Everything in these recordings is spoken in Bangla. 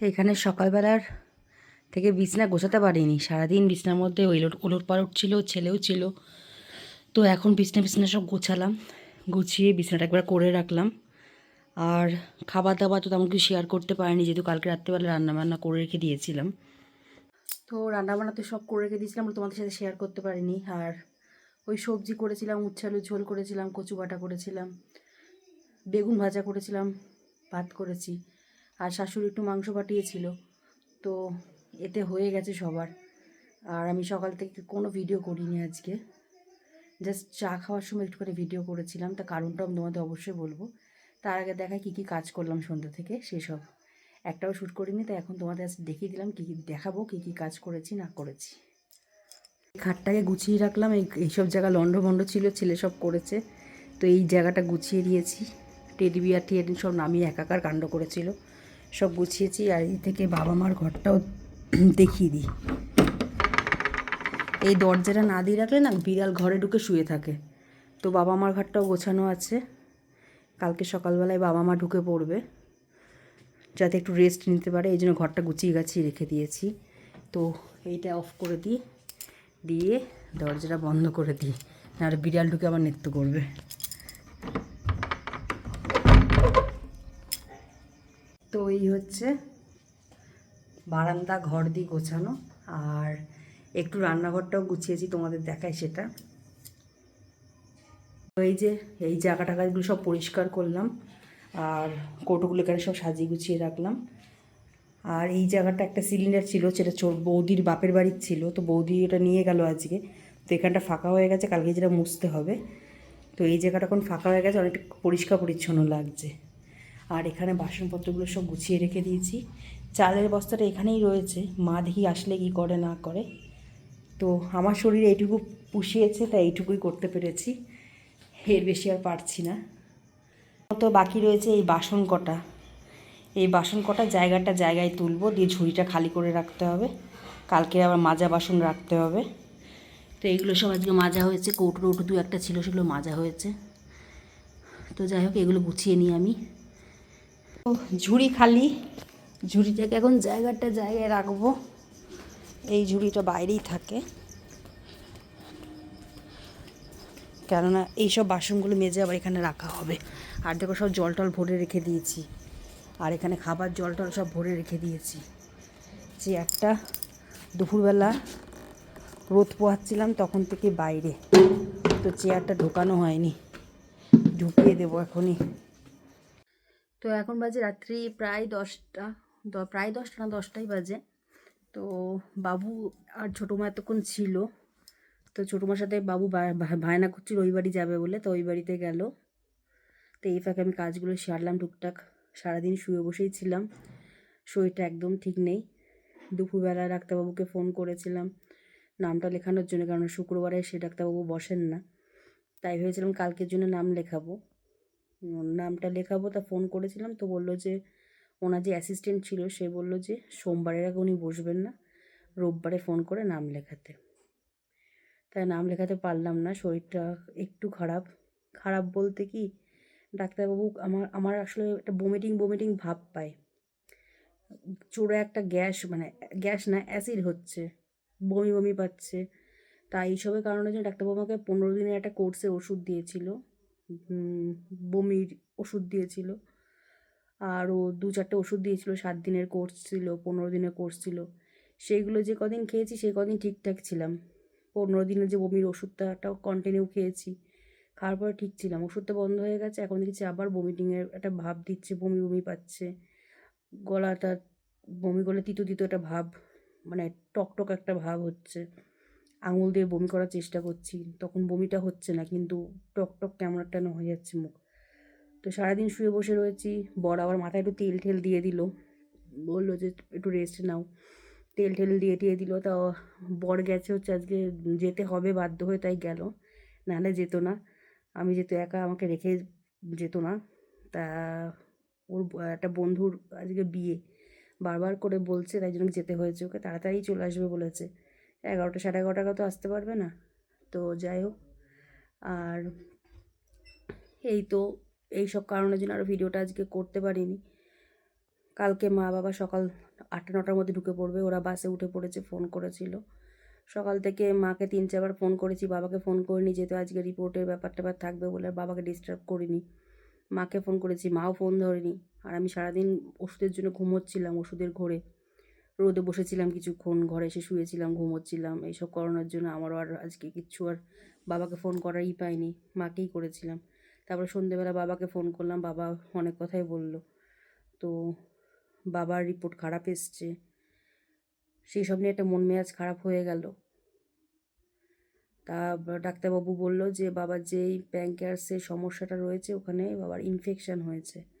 এখানে সকালবেলার থেকে বিছনা গোছাতে পারিনি। সারাদিন বিছনার মধ্যে ওই ওলট পালট ছিল, ছেলেও ছিল। তো এখন বিছনা বিছনা সব গোছালাম, গুছিয়ে বিছনাটা একবার করে রাখলাম। আর খাবার দাবার তো তেমন কিছু শেয়ার করতে পারিনি, যেহেতু কালকে রাত্রেবেলা রান্নাবান্না করে রেখে দিয়েছিলাম। তো রান্নাবান্না তো সব করে রেখে দিয়েছিলাম তোমাদের সাথে শেয়ার করতে পারিনি। আর ওই সবজি করেছিলাম, উচ্ছালু ঝোল করেছিলাম কচু বাটা করেছিলাম, বেগুন ভাজা করেছিলাম, ভাত করেছি। আর শাশুড়ি একটু মাংস পাঠিয়েছিল। তো এতে হয়ে গেছে সবার। আর আমি সকাল থেকে কোনো ভিডিও করিনি আজকে। জাস্ট চা খাওয়ার সময় একটু করে ভিডিও করেছিলাম। তা কারণটা আমি তোমাদের অবশ্যই বলব। তার আগে দেখায় কী কী কাজ করলাম সন্ধ্যা থেকে সেসব একটাও শ্যুট করিনি, তাই এখন তোমাদের দেখিয়ে দিলাম কী কী দেখাবো, কী কী কাজ করেছি, না করেছি। খাটটাকে গুছিয়ে রাখলাম। এই এইসব জায়গা লন্ডভন্ড ছিল, ছেলে সব করেছে। তো এই জায়গাটা গুছিয়ে দিয়েছি। টেডি বিয়ার টিয়ারি সব নামিয়ে একাকার কাণ্ড করেছিল। সব গুছিয়েছি আর এই থেকে বাবা মার ঘরটাও দেখিয়ে দিই। এই দরজাটা না দিয়ে রাখলে না বিড়াল ঘরে ঢুকে শুয়ে থাকে। তো বাবা মার ঘরটাও গোছানো আছে। কালকে সকালবেলায় বাবা মা ঢুকে পড়বে। যাতে একটু রেস্ট নিতে পারে, এই জন্য ঘরটা গুছিয়ে গাছিয়ে রেখে দিয়েছি। তো এইটা অফ করে দিই। দিয়ে দরজাটা বন্ধ করে দিই। নাহলে বিড়াল ঢুকে আবার নৃত্য করবে। হচ্ছে বারান্দা, ঘর দিয়ে গোছানো। আর একটু রান্নাঘরটাও গুছিয়েছি, তোমাদের দেখাই সেটা। এই যে, এই জায়গা টাকাগুলো সব পরিষ্কার করলাম, আর কৌটোগুলো এখানে সব সাজিয়ে গুছিয়ে রাখলাম। আর এই জায়গাটা একটা সিলিন্ডার ছিল, সেটা বৌদির বাপের বাড়ির ছিল, তো বৌদি এটা নিয়ে গেল আজকে। তো এখানটা ফাঁকা হয়ে গেছে, কালকে যেটা মুছতে হবে। তো এই জায়গাটা এখন ফাঁকা হয়ে গেছে, অনেকটা পরিষ্কার পরিচ্ছন্ন লাগছে। আর এখানে বাসনপত্রগুলো সব গুছিয়ে রেখে দিয়েছি। চালের বস্তাটা এখানেই রয়েছে। মা দেখি আসলে কী করে, না করে। তো আমার শরীরে এইটুকু পুষিয়েছে, তাই এইটুকুই করতে পেরেছি। এর বেশি আর পারছি না। তো বাকি রয়েছে এই বাসন কটা। এই বাসন কটা জায়গাটা জায়গায় তুলবো, দিয়ে ঝুড়িটা খালি করে রাখতে হবে। কালকে আবার মাজা বাসন রাখতে হবে। তো এইগুলো সব আজকে মাজা হয়েছে। কৌটো উঠো দু একটা ছিল, সেগুলো মাজা হয়েছে। তো যাই হোক, এগুলো গুছিয়ে নিই আমি। ঝুড়ি খালি। ঝুড়িটাকে এখন জায়গাটা জায়গায় রাখব। এই ঝুড়িটা বাইরেই থাকে। কেননা এইসব বাসনগুলো মেজে আবার এখানে রাখা হবে। আর দেখো সব জল টল ভরে রেখে দিয়েছি। আর এখানে খাবার জল টল সব ভরে রেখে দিয়েছি। যে একটা দুপুরবেলা রোদ পোহাচ্ছিলাম তখন থেকে বাইরে। তো চেয়ারটা ঢোকানো হয়নি। ঢুকিয়ে দেবো এখনই। তো এখন বাজে রাত্রি প্রায় দশটা প্রায় দশটা না দশটাই বাজে। তো বাবু আর ছোটো মা এতক্ষণ ছিল। তো ছোটো মার সাথে বাবু বায়না করছিল ওই বাড়ি যাবে বলে তো ওই বাড়িতে গেল। তো এই ফাঁকে আমি কাজগুলো সারলাম টুকটাক। সারাদিন শুয়ে বসেই ছিলাম। শরীরটা একদম ঠিক নেই। দুপুরবেলা ডাক্তারবাবুকে ফোন করেছিলাম। নামটা লেখানোর জন্য কারণ শুক্রবারে সে ডাক্তারবাবু বসেন না। তাই ভেবেছিলাম কালকের জন্য নাম লেখাবো। নামটা লেখাবো, তা ফোন করেছিলাম, তো বলল যে, ওনার যে অ্যাসিস্ট্যান্ট ছিল, সে বলল যে, সোমবারের আগে উনি বসবেন না, রোববারে ফোন করে নাম লেখাতে। তাই নাম লেখাতে পারলাম না, শরীরটা একটু খারাপ। খারাপ বলতে কি, ডাক্তারবাবু আমার আমার আসলে একটা বমিটিং বমিটিং ভাব পায়। চোরে একটা গ্যাস মানে গ্যাস না অ্যাসিড হচ্ছে, বমি বমি পাচ্ছে। তাই এইসবের কারণে যে ডাক্তারবাবু আমাকে পনেরো দিনের একটা কোর্সের ওষুধ দিয়েছিল। বমির ওষুধ দিয়েছিল। আরও দু চারটে ওষুধ দিয়েছিল, সাত দিনের কোর্স ছিল, পনেরো দিনের কোর্স ছিল। সেইগুলো যে কদিন খেয়েছি সেই কদিন ঠিকঠাক ছিলাম। পনেরো দিনের যে বমির ওষুধটাটাও কন্টিনিউ খেয়েছি। খাওয়ার পরে ঠিক ছিলাম। ওষুধটা বন্ধ হয়ে গেছে, এখন দেখছি আবার বমিটিংয়ের একটা ভাব দিচ্ছে, বমি বমি পাচ্ছে। গলাটা বমি করলে তিতো তিতো একটা ভাব মানে টক টক একটা ভাব হচ্ছে। আঙুল দিয়ে বমি করার চেষ্টা করছি, তখন বমিটা হচ্ছে না, কিন্তু টক টক কেমন একটা হয়ে যাচ্ছে মুখ। তো সারাদিন শুয়ে বসে রয়েছি, বর আবার মাথায় একটু তেল ঠেল দিয়ে দিল, বলল যে একটু রেস্ট নাও। তেল ঠেল দিয়ে দিয়ে দিল, তা বর গেছে হচ্ছে আজকে যেতে হবে, বাধ্য হয়ে তাই গেল। নাহলে যেত না। আমি যেহেতু একা, আমাকে রেখে যেত না। তা ওর একটা বন্ধুর আজকে বিয়ে। বারবার করে বলছে, তাই জন্য যেতে হয়েছে, ওকে তাড়াতাড়ি চলে আসবে বলেছে। এগারোটা সাড়ে এগারোটা তো আসতে পারবে না। তো যাই হোক, আর এই তো, এই সব কারণের জন্য আরও ভিডিওটা আজকে করতে পারিনি। কালকে মা বাবা সকাল আটটা নটার মধ্যে ঢুকে পড়বে, ওরা বাসে উঠে পড়েছে ফোন করেছিল। সকাল থেকে মাকে তিন চারবার ফোন করেছি, বাবাকে ফোন করিনি, যেহেতু আজকে রিপোর্টের ব্যাপার থাকবে বলে আর বাবাকে ডিস্টার্ব করিনি। মাকে ফোন করেছি, মাও ফোন ধরেনি। আর আমি সারাদিন ওষুধের জন্য ঘুমোচ্ছিলাম ওষুধের ঘোরে। রোদে বসেছিলাম কিছুক্ষণ, ঘরে এসে শুয়েছিলাম, ঘুমোচ্ছিলাম। এইসব করানোর জন্য আমারও আর আজকে কিচ্ছু আর বাবাকে ফোন করারই পাইনি, মাকেই করেছিলাম। তারপরে সন্ধেবেলা বাবাকে ফোন করলাম, বাবা অনেক কথাই বলল। তো বাবার রিপোর্ট খারাপ এসছে, সেই সব নিয়ে একটা মন মেয়াজ খারাপ হয়ে গেল। তা ডাক্তারবাবু বলল যে, বাবার যেই প্যাঙ্কার্সের সমস্যাটা রয়েছে ওখানে বাবার ইনফেকশান হয়েছে।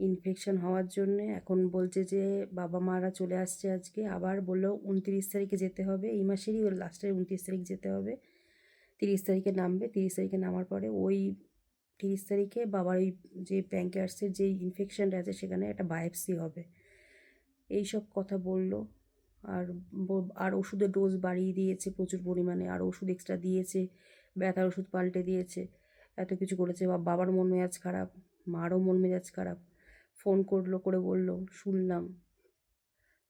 ইনফেকশন হওয়ার জন্যে এখন বলছে যে বাবা মারা চলে আসছে আজকে, আবার বলল উনত্রিশ তারিখে যেতে হবে, এই মাসেরই লাস্টের উনত্রিশ তারিখ যেতে হবে। তিরিশ তারিখে নামবে, তিরিশ তারিখে নামার পরে ওই তিরিশ তারিখে বাবার ওই যে প্যাঙ্কার্সের যে ইনফেকশনটা আছে সেখানে একটা বায়োপসি হবে। এই সব কথা বলল, আর আর ওষুধের ডোজ বাড়িয়ে দিয়েছে প্রচুর পরিমাণে, আর ওষুধ এক্সট্রা দিয়েছে, ব্যথার ওষুধ পাল্টে দিয়েছে, এত কিছু করেছে। বা বাবার মন মেজাজ খারাপ, মারও মন মেজাজ খারাপ। ফোন করল, করে বলল, শুনলাম।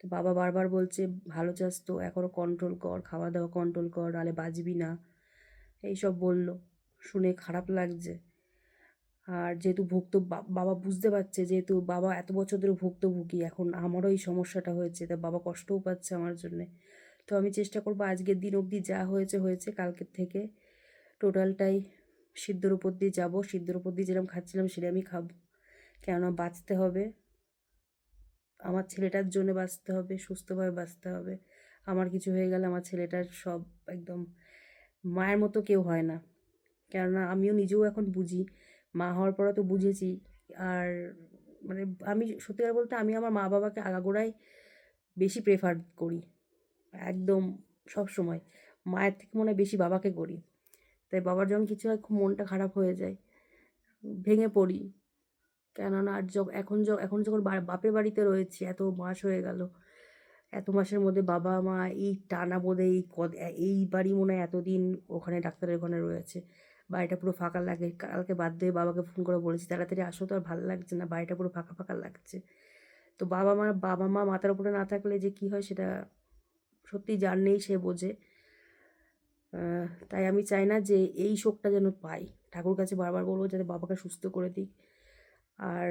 তো বাবা বারবার বলছে, ভালো চাস তো এখনও কন্ট্রোল কর, খাওয়া দাওয়া কন্ট্রোল কর নাহলে বাঁচবি না। এইসব বলল, শুনে খারাপ লাগছে। আর যেহেতু ভুক্ত বাবা বুঝতে পারছে, যেহেতু বাবা এত বছর ধরে ভুক্তভোগী, এখন আমারও এই সমস্যাটা হয়েছে, তা বাবা কষ্টও পাচ্ছে আমার জন্যে। তো আমি চেষ্টা করব আজকের দিন অবধি যা হয়েছে হয়েছে, কালকের থেকে টোটালটাই সিদ্ধর উপর দিয়ে যাব, সিদ্ধর উপর দিয়ে যেরকম খাচ্ছিলাম সেটা আমি খাব। কেননা বাঁচতে হবে? আমার ছেলেটার জন্য বাঁচতে হবে, সুস্থভাবে বাঁচতে হবে। আমার কিছু হয়ে গেলে আমার ছেলেটার সব একদম মায়ের মতো কেউ হয় না। কেননা আমিও নিজেও এখন বুঝি, মা হওয়ার পরে তো বুঝেছি। আর মানে আমি সত্যি কথা বলতে আমি আমার মা বাবাকে আগাগোড়াই বেশি প্রেফার করি। একদম সব সময়। মায়ের থেকে মনে হয় বেশি বাবাকে করি। তাই বাবার যখন কিছু হয়, খুব মনটা খারাপ হয়ে যায়। ভেঙে পড়ি। কেননা আর এখন এখন যখন বাপের বাড়িতে রয়েছি, এত মাস হয়ে গেল। এত মাসের মধ্যে বাবা, মা এই টানা বোধে এই কদ এই বাড়ি মনে হয় এতদিন ওখানে ডাক্তারের ওখানে রয়েছে। বাড়িটা পুরো ফাঁকা লাগে। কালকে বাধ্য হয়ে বাবাকে ফোন করে বলেছি, তাড়াতাড়ি আসো তো, আর ভালো লাগছে না। বাড়িটা পুরো ফাঁকা ফাঁকা লাগছে। তো বাবা মা বাবা মা মাথার উপরে না থাকলে যে কী হয় সেটা সত্যি যার নেই সে বোঝে। তাই আমি চাই না যে এই শোকটা যেন পাই। ঠাকুর কাছে বারবার বলব, যাতে বাবাকে সুস্থ করে দিক। আর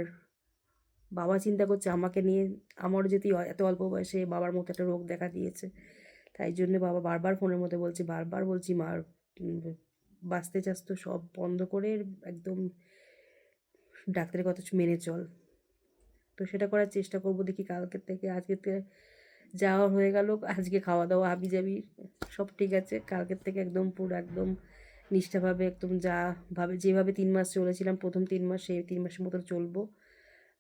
বাবা চিন্তা করছে আমাকে নিয়ে আমারও যদি এত অল্প বয়সে বাবার মতো একটা রোগ দেখা দিয়েছে। তাই জন্য বাবা বারবার ফোনের মধ্যে বলছে, বারবার বলছি মার বাঁচতে চাস তো সব বন্ধ করে একদম ডাক্তারের কথা মেনে চল। তো সেটা করার চেষ্টা করব দেখি কালকের থেকে, আজকের থেকে যাওয়া হয়ে গেল, আজকে খাওয়া দাওয়া হাবি যাবি সব ঠিক আছে, কালকের থেকে একদম পুরো একদম নিষ্ঠাভাবে একদম যা ভাবে, যেভাবে তিন মাস চলেছিলাম, প্রথম তিন মাস, সেই তিন মাসের মতো চলবো।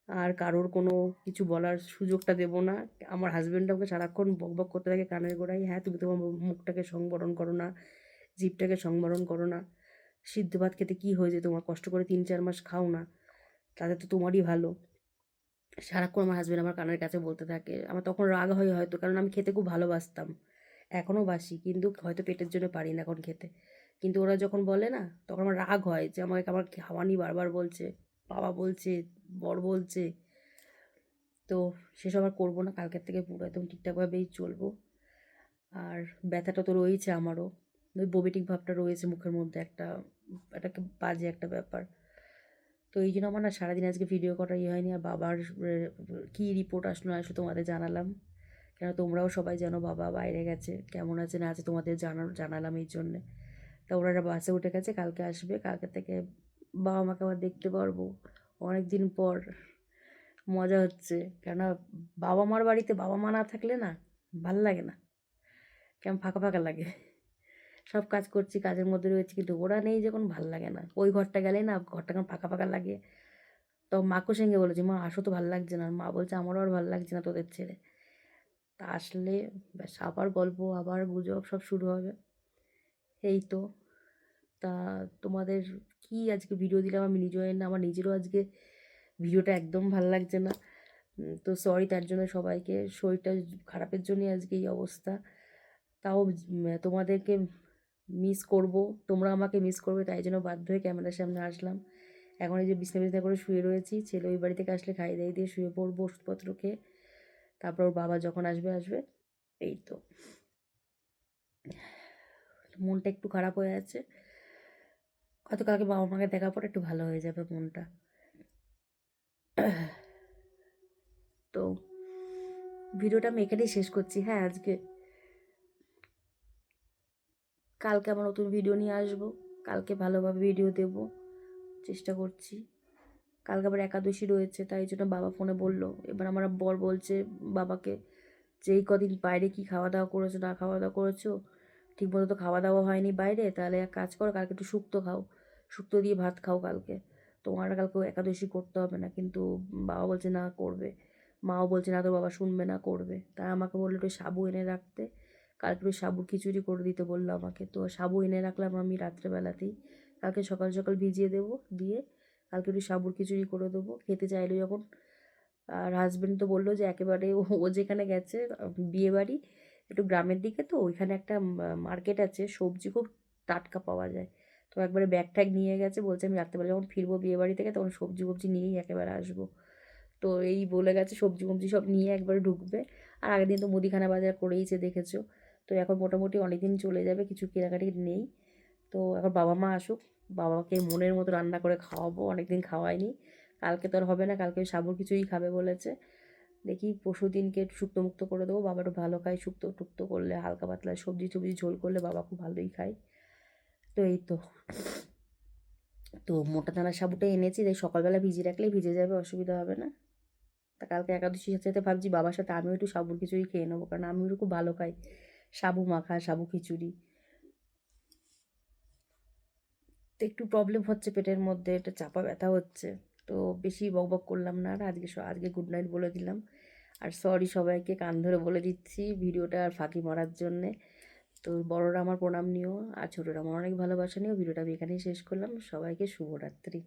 আর কারোর কোনো কিছু বলার সুযোগটা দেবো না। আমার হাজব্যান্ড আমাকে সারাক্ষণ বকবক করতে থাকে, কানের গোড়ায় হ্যাঁ তুমি তোমার মুখটাকে সংবরণ করো না, জিভটাকে সংবরণ করো না। সিদ্ধ ভাত খেতে কী হয়েছে? তোমার কষ্ট করে তিন, চার মাস খাও না। তাতে তো তোমারই ভালো। সারাক্ষণ আমার হাজব্যান্ড আমার কানের কাছে বলতে থাকে। আমার তখন রাগ হয় হয়তো, কারণ আমি খেতে খুব ভালোবাসতাম। এখনও বাসি, কিন্তু হয়তো পেটের জন্য পারি না এখন খেতে। কিন্তু ওরা যখন বলে না, তখন আমার রাগ হয় যে আমাকে আমার খাওয়ানি বারবার বলছে, বাবা বলছে, বর বলছে। তো সেসব আর করব না, কালকের থেকে পুরো একদম ঠিকঠাকভাবেই চলবো। আর ব্যথাটা তো রয়েছে আমারও। ওই ববেটিক ভাবটা রয়েছে মুখের মধ্যে একটা একটা বাজে একটা ব্যাপার। তো এই জন্য আমার না সারাদিন আজকে ভিডিও করার ইয়ে হয়নি, আর বাবার কী রিপোর্ট আসলো আসলো তোমাদের জানালাম। কেন তোমরাও সবাই জানো বাবা বাইরে গেছে, কেমন আছে না আছে তোমাদের জানা, জানালাম এই জন্যে। তা ওরা বাসে উঠে গেছে, কালকে আসবে, কালকে থেকে বাবা মাকে আবার দেখতে পারব। অনেক দিন পর মজা হচ্ছে, কেননা বাবা মার বাড়িতে বাবা মা না থাকলে না ভালো লাগে না, কেমন ফাঁকা ফাঁকা লাগে। সব কাজ করছি, কাজের মধ্যে রয়েছে, কিন্তু ওরা নেই যখন ভালো লাগে না। ওই ঘরটা গেলে না ঘরটা কেমন ফাঁকা ফাঁকা লাগে। তো মাকেও সঙ্গে বলেছি, মা, আসো তো ভালো লাগছে না। মা বলছে, আমারও আর ভালো লাগছে না তোদের ছেড়ে। তা আসলে ব্যাস আবার গল্প, আবার গুজব সব শুরু হবে। এই তো। তা তোমাদের কি আজকে ভিডিও দিলাম? আমি নিজেও না, আমার নিজেরও আজকে ভিডিওটা একদম ভালো লাগছে না। তো সরি তার জন্য সবাইকে। শরীরটা খারাপের জন্যই আজকে এই অবস্থা। তাও তোমাদেরকে মিস করব। তোমরা আমাকে মিস করবে, তাই জন্য বাধ্য হয়ে ক্যামেরার সামনে আসলাম। এখন এই যে বিছনা বিছনা করে শুয়ে রয়েছি, ছেলে ওই বাড়ি থেকে আসলে খাই দাই দিয়ে শুয়ে পড়ব ওষুধপত্র খেয়ে। তারপর ওর বাবা যখন আসবে আসবে। এই তো। মনটা একটু খারাপ হয়ে আছে। হয়তো কালকে বাবা মাকে দেখার পর একটু ভালো হয়ে যাবে মনটা। তো ভিডিওটা আমি এখানেই শেষ করছি। হ্যাঁ আজকে কালকে আমার নতুন ভিডিও নিয়ে আসব। কালকে ভালোভাবে ভিডিও দেব। চেষ্টা করছি। কালকে আবার একাদশী রয়েছে, তাই জন্য বাবা ফোনে বলল। এবার আমার বর বলছে, বাবাকে যে এই কদিন বাইরে কি খাওয়া দাওয়া করেছ, না খাওয়া দাওয়া করেছ ঠিকমতো তো খাওয়া দাওয়া হয়নি বাইরে, তাহলে এক কাজ করো, কালকে একটু শুক্তো খাও। শুক্তো দিয়ে ভাত খাও কালকে। তোমার কালকে একাদশী করতে হবে না, কিন্তু বাবা বলছে না করবে। মাও বলছে না তো বাবা শুনবে না, করবে। তাই আমাকে বলল একটু সাবু এনে রাখতে। কালকে একটু সাবু খিচুড়ি করে দিতে বলল আমাকে। তো সাবু এনে রাখলাম আমি রাত্রেবেলাতেই। কালকে সকাল সকাল ভিজিয়ে দেবো, দিয়ে কালকে একটু সাবুর খিচুড়ি করে দেবো। খেতে চাইলো যখন। আর হাজবেন্ড তো বলল যে একেবারে ও যেখানে গেছে বিয়ে বাড়ি একটু গ্রামের দিকে তো, ওইখানে একটা মার্কেট আছে, সবজি খুব টাটকা পাওয়া যায়। তো একবারে ব্যাগ ট্যাগ নিয়ে গেছে, বলছে আমি রাত্রেবেলা যখন ফিরবো বিয়ে বাড়ি থেকে, তখন সবজি ফবজি নিয়েই একেবারে আসব। তো এই বলে গেছে, সবজি ফবজি সব নিয়ে একবারে ঢুকবে। আর আগের দিন তো মুদিখানা বাজার করেইছে দেখেছ। তো এখন মোটামুটি অনেক দিন চলে যাবে, কিছু কেনাকাটি নেই। তো এখন বাবা মা আসুক, বাবাকে মনের মতো রান্না করে খাওয়াবো অনেক দিন খাওয়াইনি কালকে তো আর হবে না, কালকে সাবুর কিছুই খাবে বলেছে। দেখি পরশু দিনকে শুক্তো মুক্ত করে দেবো। বাবা একটু ভালো খায় শুক্তো টুক্তো করলে হালকা পাতলা সবজি টবজি ঝোল করলে বাবা খুব ভালোই খায়। তো এই তো। তো মোটা দানা সাবুটা এনেছি, তাই সকালবেলা ভিজিয়ে রাখলেই ভিজে যাবে, অসুবিধা হবে না। তা কালকে একাদশীর সাথে সাথে ভাবছি বাবার সাথে আমিও একটু সাবুর খিচুড়ি খেয়ে নেব, কারণ আমিও খুব ভালো খাই। সাবু মাখা, সাবু খিচুড়ি। তো একটু প্রবলেম হচ্ছে পেটের মধ্যে, একটা চাপা ব্যথা হচ্ছে। তো বেশি বক বক করলাম না আর আজকে আজকে গুড নাইট বলে দিলাম। আর সরি সবাইকে, কান ধরে বলে দিচ্ছি ভিডিওটা আর ফাঁকি মারার জন্যে। তো বড়রা আমার প্রণাম নিও আর ছোটোরা আমার অনেক ভালোবাসা নিও। ভিডিওটা আমি এখানেই শেষ করলাম। সবাইকে শুভরাত্রি।